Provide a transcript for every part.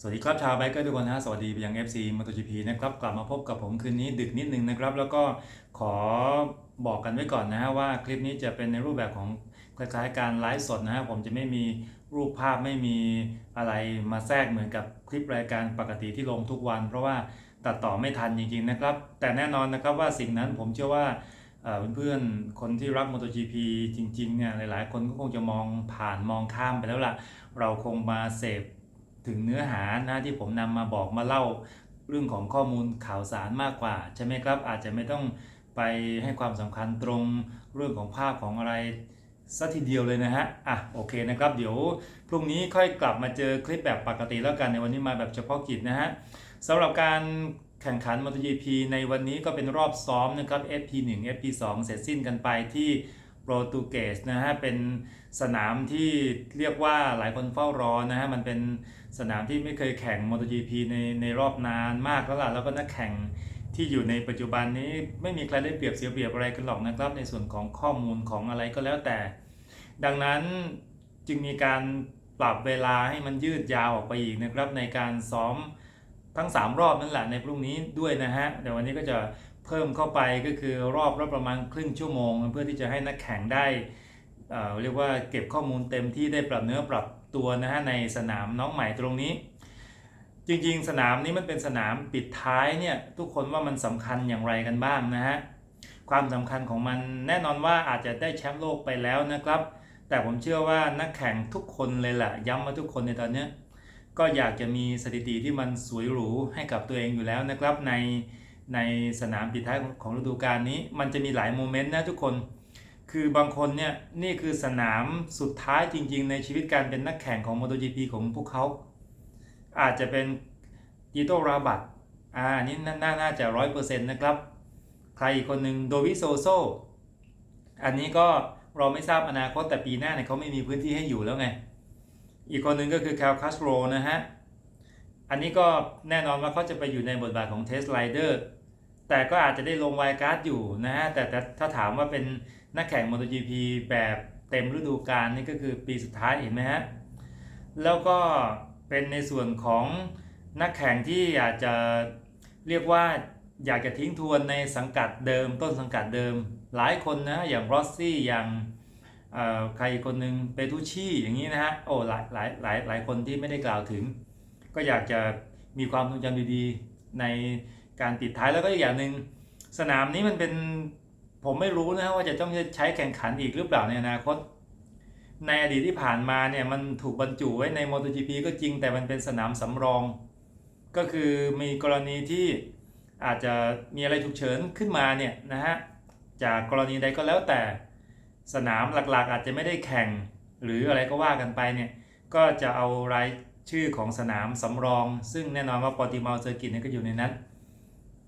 สวัสดีครับชาวไบเกอร์ทุกคนนะฮะสวัสดีไปยัง FC MotoGP นะครับกลับมาพบกับผมคืนนี้ดึกนิดนึงนะครับ แล้วก็ขอบอกกันไว้ก่อนนะฮะว่าคลิปนี้จะเป็นในรูปแบบของคล้ายๆการไลฟ์สดนะฮะผมจะไม่มีรูปภาพไม่มีอะไรมาแทรกเหมือนกับคลิปรายการปกติที่ลงทุกวัน เพราะว่าตัดต่อไม่ทันจริงๆนะครับ แต่แน่นอนนะครับว่าสิ่งนั้นผมเชื่อว่าเอ่อเพื่อนๆ คนที่รัก MotoGP จริงๆเนี่ยหลายๆ คนก็คงจะมองผ่านมองข้ามไปแล้วล่ะ เราคงมาเสพ ถึงเนื้อหานะที่ผมนำมาบอกมาเล่าเรื่องของข้อมูลข่าวสารมากกว่า ใช่ไหมครับ อาจจะไม่ต้องไปให้ความสำคัญตรงเรื่องของภาพของอะไรสัทีเดียวเลยนะฮะ อะโอเคนะครับ เดี๋ยวพรุ่งนี้ค่อยกลับมาเจอคลิปแบบปกติแล้วกันในวันนี้มาแบบเฉพาะกิจนะฮะสำหรับการแข่งขัน MotoGP ในวันนี้ก็เป็นรอบซ้อมนะครับ FP1 FP2 เสร็จสิ้นกันไปที่ โปรตุเกสนะฮะเป็นสนามที่เรียกว่าหลายคนเฝ้ารอนะฮะมันเป็นสนามที่ไม่เคยแข่ง MotoGP ในในรอบนานมากแล้วล่ะแล้วก็นักแข่งที่อยู่ในปัจจุบันนี้ไม่มีใครได้เปรียบเสียเปรียบอะไรกันหรอกนะครับ ในส่วนของข้อมูลของอะไรก็แล้วแต่ ดังนั้นจึงมีการปรับเวลาให้มันยืดยาวออกไปอีกนะครับในการซ้อมทั้ง 3 รอบนั่นแหละในพรุ่งนี้ด้วยนะฮะเดี๋ยววันนี้ก็จะ เพิ่มเข้าไปก็คือรอบละประมาณครึ่งชั่วโมง เพื่อที่จะให้นักแข่งได้เเรียกว่าเก็บข้อมูลเต็มที่ได้ปรับเนื้อปรับตัวนะฮะในสนามน้องใหม่ตรงนี้ จริงๆ สนามนี้มันเป็นสนามปิดท้ายเนี่ยทุกคนว่ามันสำคัญอย่างไรกันบ้างนะฮะความสำคัญของมันแน่นอนว่าอาจจะได้แชมป์โลกไปแล้วนะครับ แต่ผมเชื่อว่านักแข่งทุกคนเลยแหละย้ำมาทุกคนในตอนนี้ก็อยากจะมีสถิติที่มันสวยหรูให้กับตัวเองอยู่แล้วนะครับใน ในสนามปิดท้ายของฤดูกาลนี้ มันจะมีหลายโมเมนต์นะทุกคน คือบางคนเนี่ยนี่คือสนามสุดท้ายจริง ๆ ในชีวิตการเป็นนักแข่งของ MotoGP ของพวกเขา อาจจะเป็นจิโตราบัตอ่านี่นานาน่าจะร้อยเปอร์เซ็นต์นะครับ ใครอีกคนหนึ่งโดวิโซโซ อันนี้ก็เราไม่ทราบอนาคตแต่ปีหน้าเนี่ยเขาไม่มีพื้นที่ให้อยู่แล้วไง อีกคนหนึ่งก็คือแคลคัสโรนะฮะ อันนี้ก็แน่นอนว่าเขาจะไปอยู่ในบทบาทของเทสไลเดอร์ แต่ก็อาจจะได้ลงไวการ์ดอยู่นะฮะแต่แต่ถ้าถามว่าเป็นนักแข่ง MotoGP แบบเต็มฤดูกาลนี่ก็คือปีสุดท้ายเห็นไหมฮะแล้วก็เป็นในส่วนของนักแข่งที่อาจจะเรียกว่าอยากจะทิ้งทวนในสังกัดเดิม ต้นสังกัดเดิม หลายคนนะอย่างรอสซี่อย่างใครอีกคนหนึ่งเปตูชี่อย่างนี้นะฮะโอ้หลายหลายหลายหลายคนที่ไม่ได้กล่าวถึง ก็อยากจะมีความทรงจำดีๆใน การปิดท้ายแล้วก็อีกอย่างหนึ่งสนามนี้มันเป็นผมไม่รู้นะว่าจะต้องใช้แข่งขันอีกหรือเปล่าในอนาคต ในอดีตที่ผ่านมาเนี่ยมันถูกบรรจุไว้ใน MotoGP ก็จริงแต่มันเป็นสนามสำรอง ก็คือมีกรณีที่อาจจะมีอะไรฉุกเฉินขึ้นมาเนี่ยนะฮะจากกรณีใดก็แล้วแต่สนามหลักๆ อาจจะไม่ได้แข่งหรืออะไรก็ว่ากันไปเนี่ยก็จะเอารายชื่อของสนามสำรอง ซึ่งแน่นอนว่าปอติมาเซอร์กิตเนี่ยก็อยู่ในนั้น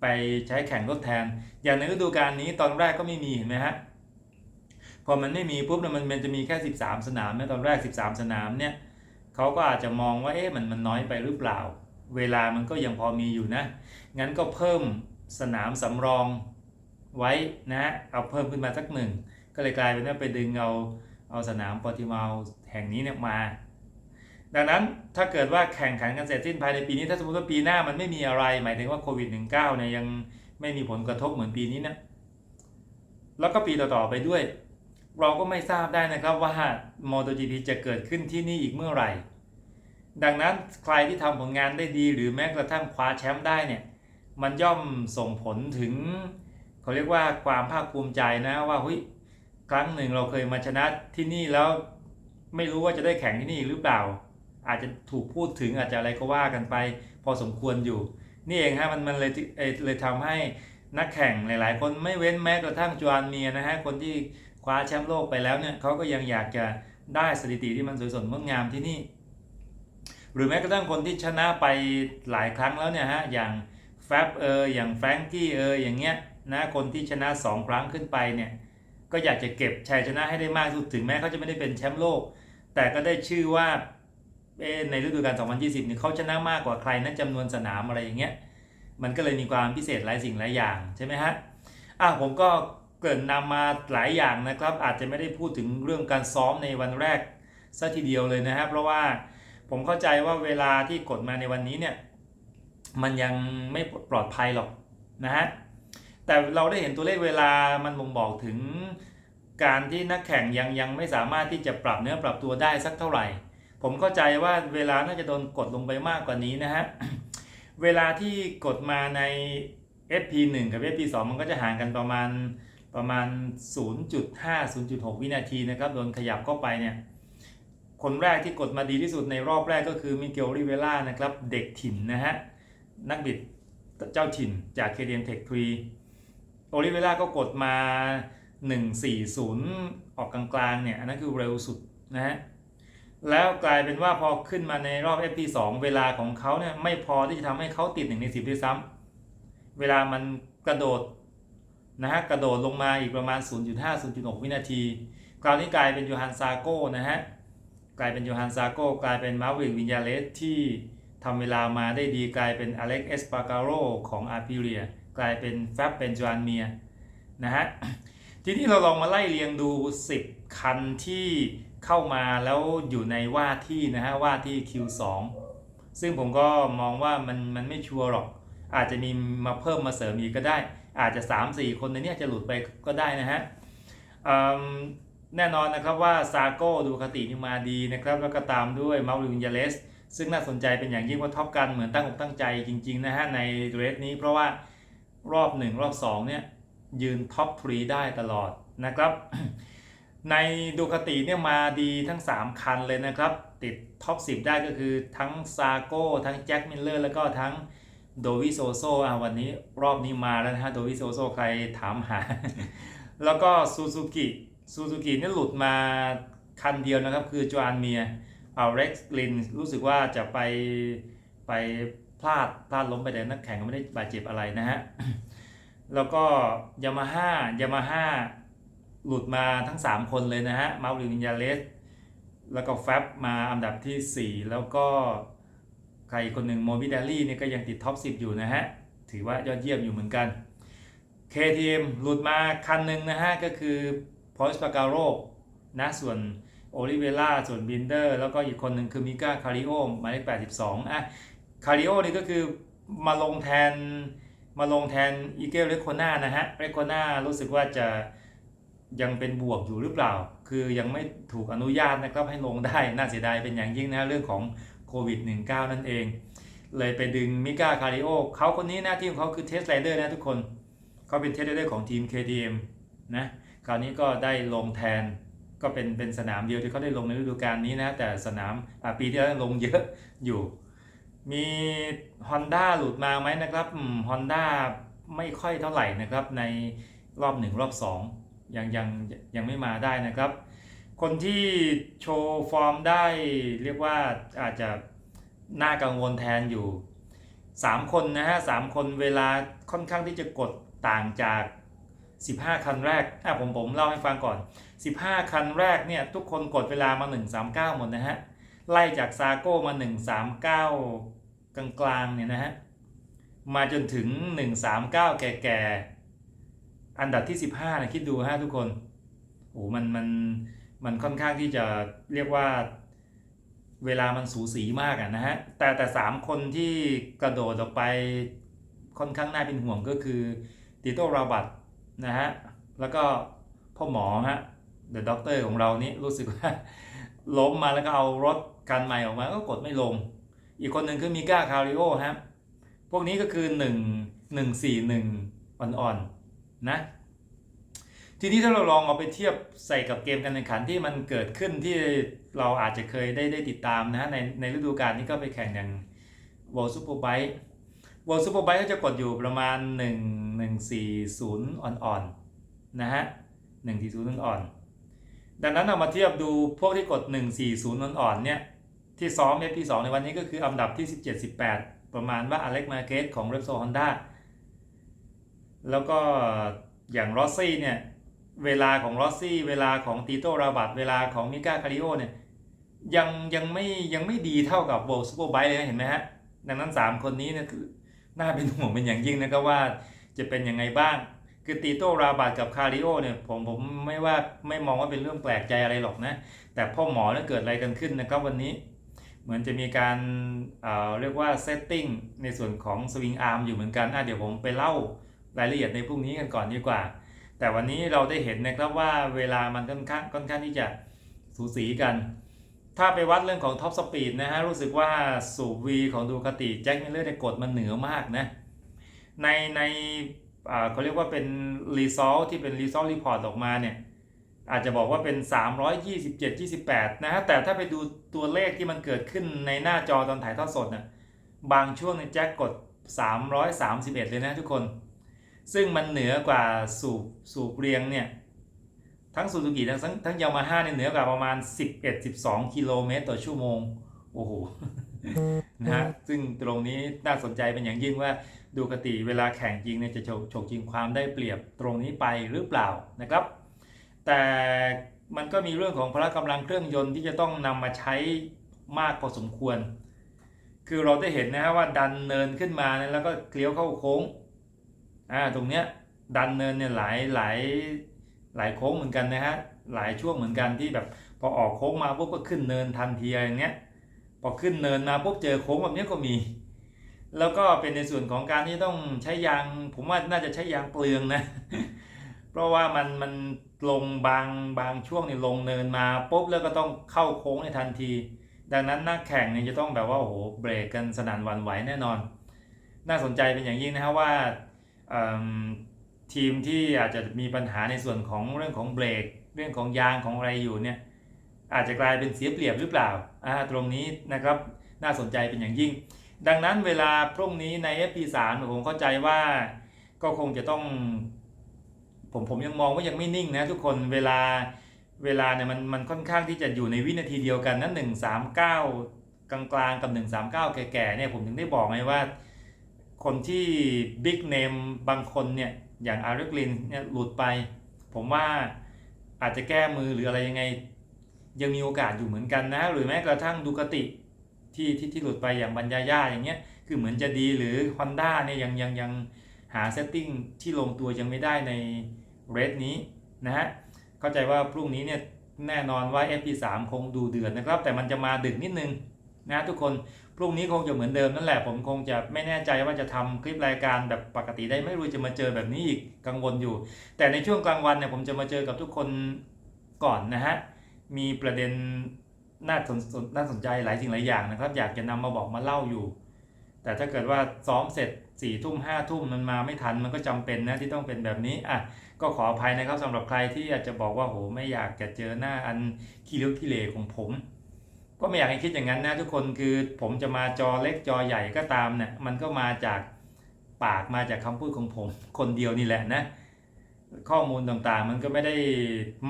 ไปใช้แข่งทดแทน อย่างในฤดูกาลนี้ตอนแรกก็ไม่มีเห็นไหมฮะพอมันไม่มีปุ๊บเนี่ยมันมันจะมีแค่ 13 สนามเนี่ยตอนแรก 13 สนามเนี่ยเขาก็อาจจะมองว่าเอ๊ะมันมันน้อยไปหรือเปล่า เวลามันก็ยังพอมีอยู่นะ งั้นก็เพิ่มสนามสำรองไว้นะฮะเอาเพิ่มขึ้นมาสักหนึ่ง ก็เลยกลายเป็นว่าไปดึงเอาเอาสนามปอติมาแห่งนี้เนี่ยมา ดังนั้นถ้าเกิดว่าแข่งขันกันเสร็จสิ้นภายในปีนี้ ถ้าสมมติว่าปีหน้ามันไม่มีอะไร หมายถึงว่าโควิด -19 เนี่ยยังไม่มีผลกระทบเหมือนปีนี้นะ แล้วก็ปีต่อๆไปด้วย เราก็ไม่ทราบได้นะครับว่า MotoGP จะเกิดขึ้นที่นี่อีกเมื่อไหร่ ดังนั้นใครที่ทำผลงานได้ดี หรือแม้กระทั่งคว้าแชมป์ได้เนี่ย มันย่อมส่งผลถึงเขาเรียกว่าความภาคภูมิใจนะว่าเฮ้ยครั้งหนึ่งเราเคยมาชนะที่นี่แล้วไม่รู้ว่าจะได้แข่งที่นี่อีกหรือเปล่า อาจจะถูกพูดถึงอาจจะอะไรก็ว่ากันไป พอสมควรอยู่ นี่เองฮะมันมันเลยเอเลยทำให้นักแข่งหลาย ๆ คนไม่เว้นแม้กระทั่งจวานเมียนะฮะคนที่คว้าแชมป์โลกไปแล้วเนี่ยเขาก็ยังอยากจะได้สถิติที่มันสวยสดงดงามที่นี่ หรือแม้กระทั่งคนที่ชนะไปหลายครั้งแล้วเนี่ยฮะอย่างแฟบเอออย่างแฟรงกี้เอออย่างเงี้ยนะคนที่ชนะ 2 ครั้งขึ้นไปเนี่ยก็อยากจะเก็บชัยชนะให้ได้มากสุดถึงแม้เขาจะไม่ได้เป็นแชมป์โลก แต่ก็ได้ชื่อว่า ในฤดูกาล 2020เนี่ยเขาชนะมากกว่าใครนะจำนวนสนามอะไรอย่างเงี้ย มันก็เลยมีความพิเศษหลายสิ่งหลายอย่างใช่ไหมฮะ อะผมก็เกรินนำมาหลายอย่างนะครับ อาจจะไม่ได้พูดถึงเรื่องการซ้อมในวันแรกซะทีเดียวเลยนะครับ เพราะว่าผมเข้าใจว่าเวลาที่กดมาในวันนี้เนี่ย มันยังไม่ปลอดภัยหรอกนะฮะ แต่เราได้เห็นตัวเลขเวลามันบ่งบอกถึงการที่นักแข่งยังยังไม่สามารถที่จะปรับเนื้อปรับตัวได้สักเท่าไหร่ ผมเข้าใจว่าเวลาน่าจะโดนกดลงไปมากกว่านี้นะฮะ เวลาที่กดมาใน FP1 กับ FP2 มันก็จะห่างกันประมาณประมาณ 0.5 0.6 วินาทีนะครับโดนขยับเข้าไปเนี่ย คนแรกที่กดมาดีที่สุดในรอบแรกก็คือมิเกลริเวล่านะครับ เด็กถิ่นนะฮะ นักบิดเจ้าถิ่นจาก KDM Tech 3โอลิเวล่าก็กดมา 140 ออกกลางๆเนี่ย อันนั้นคือเร็วสุดนะฮะ แล้วกลายเป็นว่าพอขึ้นมาในรอบ FP2 เวลาของเขาเนี่ยไม่พอที่จะทำให้เขาติด1ใน10ด้วยซ้ำเวลามันกระโดดนะฮะกระโดดลงมาอีกประมาณ 0.5 0.6 วินาที คราวนี้กลายเป็นโยฮันซาโก้นะฮะกลายเป็นโยฮันซาโก้กลายเป็นมาวิกวินยาเลสที่ทำเวลามาได้ดีกลายเป็นอเล็กเอสปาการโรของอาร์พิเรียกลายเป็นแฟบเป็นจานเมียนะฮะทีนี้เราลองมาไล่เรียงดู 10 คันที่ เข้ามาแล้วอยู่ในว่าที่นะฮะว่าที่ Q2 ซึ่งผมก็มองว่ามันมันไม่ชัวร์หรอก อาจจะมีมาเพิ่มมาเสริมอีกก็ได้ อาจจะ 3-4 คนในนี้จะหลุดไปก็ได้นะฮะแน่นอนนะครับว่าซาโก้ดูคตินี่มาดีนะครับ แล้วก็ตามด้วยมาริวินยาเลสซึ่งน่าสนใจเป็นอย่างยิ่งว่าท็อปกันเหมือนตั้งอกตั้งใจจริงๆนะฮะในเรสนี้เพราะว่ารอบ 1 รอบ 2 เนี่ย ยืนท็อปทรีได้ตลอดนะครับ ในดูคติเนี่ยมาดีทั้ง 3 คันเลยนะครับ ติดท็อป 10 ได้ก็คือทั้งซาโก้ทั้งแจ็คมิลเลอร์แล้วก็ทั้งโดวิโซโซอะวันนี้รอบนี้มาแล้วนะฮะโดวิโซโซใครถามหา แล้วก็ซูซูกิซูซูกิเนี่ยหลุดมาคันเดียวนะครับ คือจอานเมียเอาเร็กซ์ลินรู้สึกว่าจะไปไปพลาดพลาดล้มไปแต่นักแข่งก็ไม่ได้บาดเจ็บอะไรนะฮะ แล้วก็ยามาฮ่ายามาฮ่า หลุดมาทั้ง 3 คนเลยนะฮะมาริวินยาเลสแล้วก็แฟบมาอันดับที่ 4 แล้วก็ใครอีกคนหนึ่งโมบิดาลี่เนี่ยก็ยังติดท็อป 10 อยู่นะฮะ ถือว่ายอดเยี่ยมอยู่เหมือนกัน KTM หลุดมาคันหนึ่งนะฮะ ก็คือพอสปาการโรนะส่วนโอลิเวล่าส่วนบินเดอร์แล้วก็อีกคนหนึ่งคือมิก้าคาริโอหมายเลข82 อะ คาริโอนี่ก็คือมาลงแทนมาลงแทนอีเกลเรโคนานะฮะเรโคนารู้สึกว่าจะ ยังเป็นบวกอยู่หรือเปล่า คือยังไม่ถูกอนุญาตนะครับให้ลงได้ น่าเสียดายเป็นอย่างยิ่งนะเรื่องของโควิด -19 นั่นเอง เลยไปดึงมิก้าคาริโอเขาคนนี้หน้าที่ของเขาคือเทสไรเดอร์นะทุกคนเขาเป็นเทสไรเดอร์ของทีม KTM นะ คราวนี้ก็ได้ลงแทน ก็เป็นเป็นสนามเดียวที่เขาได้ลงในฤดูกาลนี้นะ แต่สนามปีที่แล้วลงเยอะอยู่ มี Honda หลุดมาไหมนะครับฮอนด้าไม่ค่อยเท่าไหร่นะครับในรอบ 1 รอบ 2 ยังยังยังไม่มาได้นะครับ คนที่โชว์ฟอร์มได้เรียกว่าอาจจะน่ากังวลแทนอยู่ 3 คนนะฮะ3คนเวลาค่อนข้างที่จะกดต่างจาก 15 คันแรกอะผมผมเล่าให้ฟังก่อน 15 คันแรกเนี่ยทุกคนกดเวลามา 139 หมดนะฮะ ไล่จากซาโก้มา 139 กลางๆเนี่ยนะฮะ มาจนถึง 139 แก่ๆ อันดับที่ 15นะคิดดูฮะทุกคนโอ้มันมันมันค่อนข้างที่จะเรียกว่าเวลามันสูสีมากอะนะฮะแต่แต่3คนที่กระโดดออกไปค่อนข้างน่าเป็นห่วงก็คือติโต้ราบัตนะฮะแล้วก็พ่อหมอฮะเดอะด็อกเตอร์ของเรานี่รู้สึกว่าล้มมาแล้วก็เอารถคันใหม่ออกมาก็กดไม่ลง อีกคนหนึ่งคือมิก้าคาริโอครับพวกนี้ก็คือ 1 1 4 1อ่อนๆ นะทีนี้ถ้าเราลองเอาไปเทียบใส่กับเกมการแข่งขันที่มันเกิดขึ้นที่เราอาจจะเคยได้ได้ติดตามนะในในฤดูกาลนี้ก็ไปแข่งอย่าง World Superbike World Superbike ก็จะกดอยู่ประมาณ 1 1 4 0 อ่อนๆนะฮะ1 4 0อ่อนๆดังนั้นเอามาเทียบดูพวกที่กด 140 อ่อนๆเนี่ยที่ซ้อม FP2 ในวันนี้ก็คืออันดับที่ 17 18 ประมาณว่าอเล็กมาเกสของ Repsol Honda แล้วก็อย่างรอสซี่เนี่ยเวลาของรอสซี่เวลาของตีโตราบัตเวลาของมิก้าคาริโอเนี่ยยังยังไม่ยังไม่ดีเท่ากับโบซูเปอร์ไบเลยนะเห็นไหมฮะ ดังนั้น 3 คนนี้เนี่ยคือน่าเป็นห่วงเป็นอย่างยิ่งนะครับว่าจะเป็นยังไงบ้าง คือตีโตราบาดกับคาริโอเนี่ยผมผมไม่ว่าไม่มองว่าเป็นเรื่องแปลกใจอะไรหรอกนะ แต่พ่อหมอเนี่ยเกิดอะไรกันขึ้นนะครับวันนี้ เหมือนจะมีการเอ่อเรียกว่าเซตติ้งในส่วนของสวิงอาร์มอยู่เหมือนกันอะเดี๋ยวผมไปเล่า รายละเอียดในพรุ่งนี้กันก่อนดีกว่า แต่วันนี้เราได้เห็นนะครับว่าเวลามันค่อนข้างค่อนข้างที่จะสูสีกัน ถ้าไปวัดเรื่องของท็อปสปีดนะฮะรู้สึกว่าสูบวีของดูคาติแจ็คมิลเลอร์เนี่ยกดมันเหนือมากนะในในเขาเรียกว่าเป็นรีซอลที่เป็นรีซอลรีพอร์ตออกมาเนี่ยอาจจะบอกว่าเป็น 327 28 นะฮะ แต่ถ้าไปดูตัวเลขที่มันเกิดขึ้นในหน้าจอตอนถ่ายทอดสดน่ะบางช่วงในแจ็คกด 331 เลยนะทุกคน ซึ่งมันเหนือกว่าสูบสูบเรียงเนี่ยทั้งซูซูกิทั้งทั้งยามาฮ่าเนี่ยเหนือกว่าประมาณ 11-12 กิโลเมตรต่อชั่วโมง โอ้โหนะฮะซึ่งตรงนี้น่าสนใจเป็นอย่างยิ่งว่าดูกติเวลาแข่งจริงเนี่ยจะฉกฉกจริงความได้เปรียบตรงนี้ไปหรือเปล่านะครับ แต่มันก็มีเรื่องของพละกำลังเครื่องยนต์ที่จะต้องนำมาใช้มากพอสมควร คือเราได้เห็นนะฮะว่าดันเนินขึ้นมาแล้วก็เกลี้ยวเข้าโค้ง อ่าตรงเนี้ยดันเนินเนี่ยหลายหลายหลายโค้งเหมือนกันนะฮะหลายช่วงเหมือนกันที่แบบพอออกโค้งมาปุ๊บก็ขึ้นเนินทันทีอย่างเงี้ยพอขึ้นเนินมาปุ๊บเจอโค้งแบบเนี้ยก็มี แล้วก็เป็นในส่วนของการที่ต้องใช้ยาง ผมว่าน่าจะใช้ยางเปลืองนะ เพราะว่ามันมันลงบางบางช่วงเนี่ยลงเนินมาปุ๊บแล้วก็ต้องเข้าโค้งในทันที ดังนั้นนักแข่งเนี่ยจะต้องแบบว่าโอ้โหเบรกกันสนั่นหวันไหวแน่นอน น่าสนใจเป็นอย่างยิ่งนะฮะว่า ทีมที่อาจจะมีปัญหาในส่วนของเรื่องของเบรก เรื่องของยางของอะไรอยู่เนี่ยอาจจะกลายเป็นเสียเปรียบหรือเปล่าตรงนี้นะครับน่าสนใจเป็นอย่างยิ่ง ดังนั้นเวลาพรุ่งนี้ใน FP3 ผมเข้าใจว่าก็คงจะต้อง ผมผมยังมองว่ายังไม่นิ่งนะทุกคนเวลาเวลาเนี่ยมันมันค่อนข้างที่จะอยู่ในวินาทีเดียวกันนะหนึ่งสามเก้ากลางๆกับ 139 แก่ๆเนี่ยผมถึงได้บอกไงว่า คนที่บิ๊กเนมบางคนเนี่ยอย่างอาร์เกลินเนี่ยหลุดไป ผมว่าอาจจะแก้มือหรืออะไรยังไง ยังมีโอกาสอยู่เหมือนกันนะ หรือแม้กระทั่งดูกติที่ที่ที่หลุดไปอย่างบัญญาย่าอย่างเงี้ยคือเหมือนจะดีหรือ Honda เนี่ยยังยังยังหาเซตติ้งที่ลงตัวยังไม่ได้ในเรทนี้นะฮะเข้าใจว่าพรุ่งนี้เนี่ยแน่นอนว่า FP3 คงดูเดือดนะครับ แต่มันจะมาดึกนิดนึง นะทุกคนพรุ่งนี้คงจะเหมือนเดิมนั่นแหละผมคงจะไม่แน่ใจว่าจะทำคลิปรายการแบบปกติได้ไม่รู้จะมาเจอแบบนี้อีกกังวลอยู่ แต่ในช่วงกลางวันเนี่ยผมจะมาเจอกับทุกคนก่อนนะฮะมีประเด็นน่าสนน่าสนใจหลายสิ่งหลายอย่างนะครับ อยากจะนำมาบอกมาเล่าอยู่ แต่ถ้าเกิดว่าซ้อมเสร็จสี่ทุ่มห้าทุ่มมันมาไม่ทันมันก็จำเป็นนะที่ต้องเป็นแบบนี้อะก็ขออภัยนะครับสำหรับใครที่อาจจะบอกว่าโหไม่อยากจะเจอหน้าอันขี้เลี้ยวขี้เหร่ของผม ก็ไม่อยากให้คิดอย่างนั้นนะทุกคนคือผมจะมาจอเล็กจอใหญ่ก็ตามเนี่ยมันก็มาจากปากมาจากคำพูดของผมคนเดียวนี่แหละนะข้อมูลต่างๆ มันก็ไม่ได้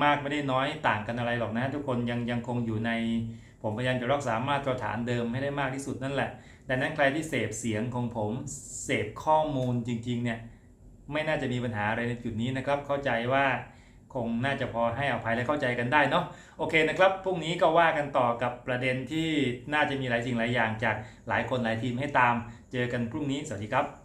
มากไม่ได้น้อยต่างกันอะไรหรอกนะ ทุกคนยังยังคงอยู่ในผมพยายามจะรักษามาตรฐานเดิมให้ได้มากที่สุดนั่นแหละดังนั้นใครที่เสพเสียงของผมเสพข้อมูลจริงๆเนี่ยไม่น่าจะมีปัญหาอะไรในจุดนี้นะครับ เข้าใจว่า คงน่าจะพอให้อภัยและเข้าใจกันได้เนาะโอเคนะครับพรุ่งนี้ก็ว่ากันต่อกับประเด็นที่น่าจะมีหลายสิ่งหลายอย่างจากหลายคนหลายทีมให้ตาม เจอกันพรุ่งนี้สวัสดีครับ